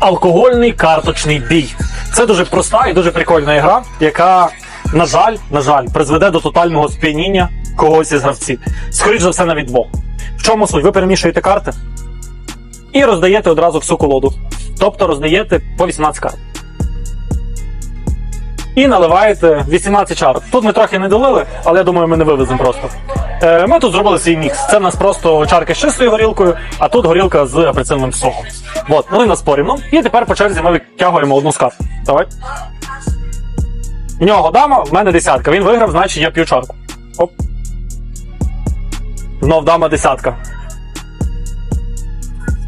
алкогольний карточний бій. Це дуже проста і дуже прикольна гра, яка, на жаль, на жаль, призведе до тотального сп'яніння когось із гравців. Скоріше за все, навіть двох. В чому суть? Ви перемішуєте карти і роздаєте одразу всю колоду. Тобто роздаєте по 18 карт. І наливаєте 18 чарок. Тут ми трохи не долили, але я думаю, ми не вивеземо просто. Е, ми тут зробили свій мікс. Це в нас просто чарки з чистою горілкою, а тут горілка з апельсиновим соком. От, ну і нас порівну. І тепер по черзі ми витягуємо одну з карт. Давай. В нього дама, в мене десятка. Він виграв, значить я п'ю чарку. Оп. Знов дама десятка.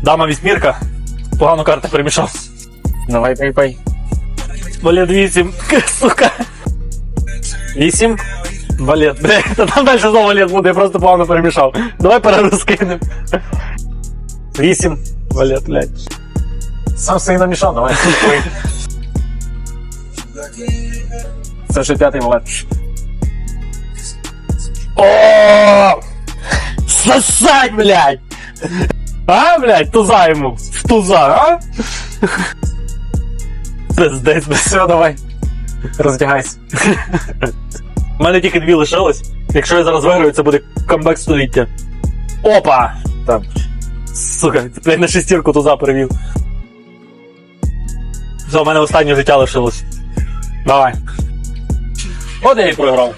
Дама вісьмірка. Погану карту перемішав. Давай, пай. Валет 8, сука. 8. Валет. Та там далі знову валет буде, я просто погано перемішав. Давай перерозкинемо. 8. Валет, блядь. Сам собі намішав, давай. Це вже п'ятий валет. О! Сосать, блядь! А, блядь, туза йому. В туза, а? Пиздець, все, давай. Роздягайся. У мене тільки дві лишилось. Якщо я зараз виграю, це буде камбек століття. Опа! Там. Сука, блядь, на шестірку туза перевів. Все, у мене останнє життя лишилось. Давай. От я і програв.